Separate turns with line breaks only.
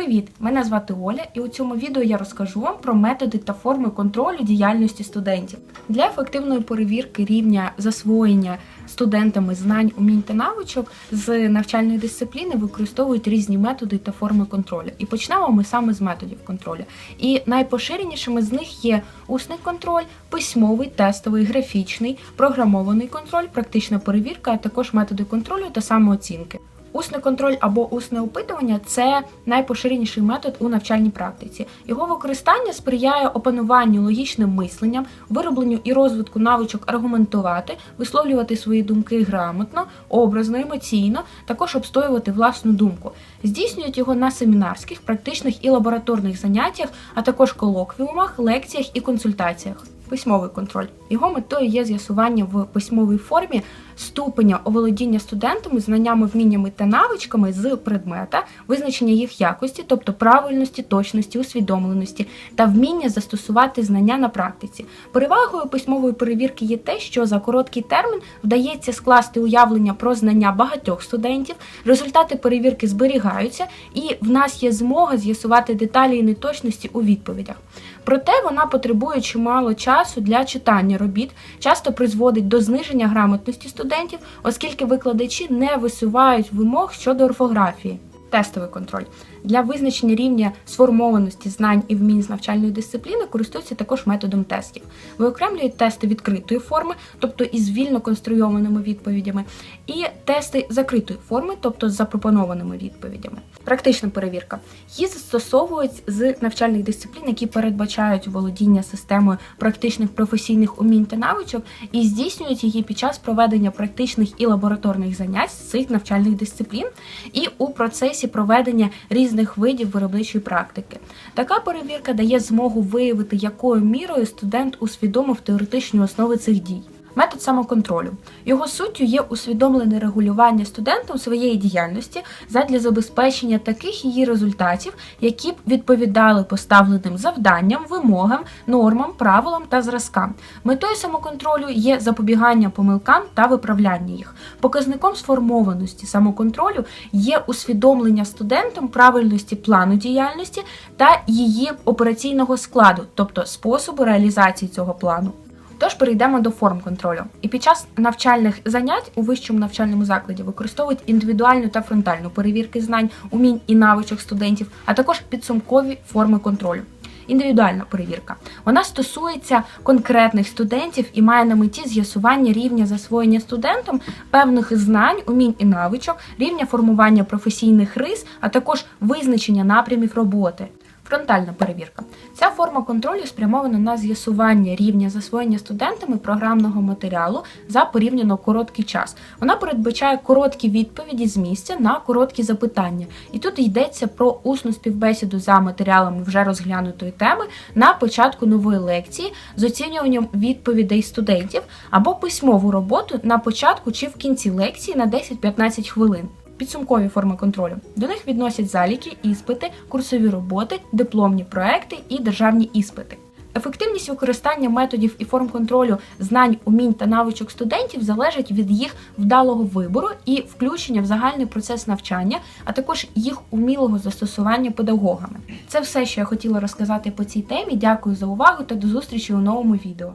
Привіт! Мене звати Оля, і у цьому відео я розкажу вам про методи та форми контролю діяльності студентів. Для ефективної перевірки рівня засвоєння студентами знань, умінь та навичок з навчальної дисципліни використовують різні методи та форми контролю. І почнемо ми саме з методів контролю. І найпоширенішими з них є усний контроль, письмовий, тестовий, графічний, програмований контроль, практична перевірка, а також методи контролю та самооцінки. Усний контроль або усне опитування це найпоширеніший метод у навчальній практиці. Його використання сприяє опануванню логічним мисленням, виробленню і розвитку навичок аргументувати, висловлювати свої думки грамотно, образно, емоційно, також обстоювати власну думку. Здійснюють його на семінарських, практичних і лабораторних заняттях, а також колоквіумах, лекціях і консультаціях. Письмовий контроль. Його метою є з'ясування в письмовій формі ступеня оволодіння студентами знаннями, вміннями та навичками з предмета, визначення їх якості, тобто правильності, точності, усвідомленості та вміння застосувати знання на практиці. Перевагою письмової перевірки є те, що за короткий термін вдається скласти уявлення про знання багатьох студентів. Результати перевірки зберігаються, і в нас є змога з'ясувати деталі і неточності у відповідях. Проте вона потребує чимало часу для читання робіт, часто призводить до зниження грамотності студентів, оскільки викладачі не висувають вимог щодо орфографії. Тестовий контроль для визначення рівня сформованості знань і вмінь з навчальної дисципліни користуються також методом тестів. Виокремлюють тести відкритої форми, тобто із вільно конструйованими відповідями, і тести закритої форми, тобто з запропонованими відповідями. Практична перевірка. Її застосовують з навчальних дисциплін, які передбачають володіння системою практичних професійних умінь та навичок, і здійснюють її під час проведення практичних і лабораторних занять з цих навчальних дисциплін, і у процесі проведення різних видів виробничої практики. Така перевірка дає змогу виявити, якою мірою студент усвідомив теоретичні основи цих дій. Метод самоконтролю. Його суттю є усвідомлене регулювання студентом своєї діяльності задля забезпечення таких її результатів, які б відповідали поставленим завданням, вимогам, нормам, правилам та зразкам. Метою самоконтролю є запобігання помилкам та виправляння їх. Показником сформованості самоконтролю є усвідомлення студентом правильності плану діяльності та її операційного складу, тобто способу реалізації цього плану. Тож перейдемо до форм контролю. І під час навчальних занять у вищому навчальному закладі використовують індивідуальну та фронтальну перевірки знань, умінь і навичок студентів, а також підсумкові форми контролю. Індивідуальна перевірка. Вона стосується конкретних студентів і має на меті з'ясування рівня засвоєння студентом певних знань, умінь і навичок, рівня формування професійних рис, а також визначення напрямів роботи. Фронтальна перевірка. Ця форма контролю спрямована на з'ясування рівня засвоєння студентами програмного матеріалу за порівняно короткий час. Вона передбачає короткі відповіді з місця на короткі запитання. І тут йдеться про усну співбесіду за матеріалами вже розглянутої теми на початку нової лекції з оцінюванням відповідей студентів або письмову роботу на початку чи в кінці лекції на 10-15 хвилин. Підсумкові форми контролю. До них відносять заліки, іспити, курсові роботи, дипломні проекти і державні іспити. Ефективність використання методів і форм контролю знань, умінь та навичок студентів залежить від їх вдалого вибору і включення в загальний процес навчання, а також їх умілого застосування педагогами. Це все, що я хотіла розказати по цій темі. Дякую за увагу та до зустрічі у новому відео.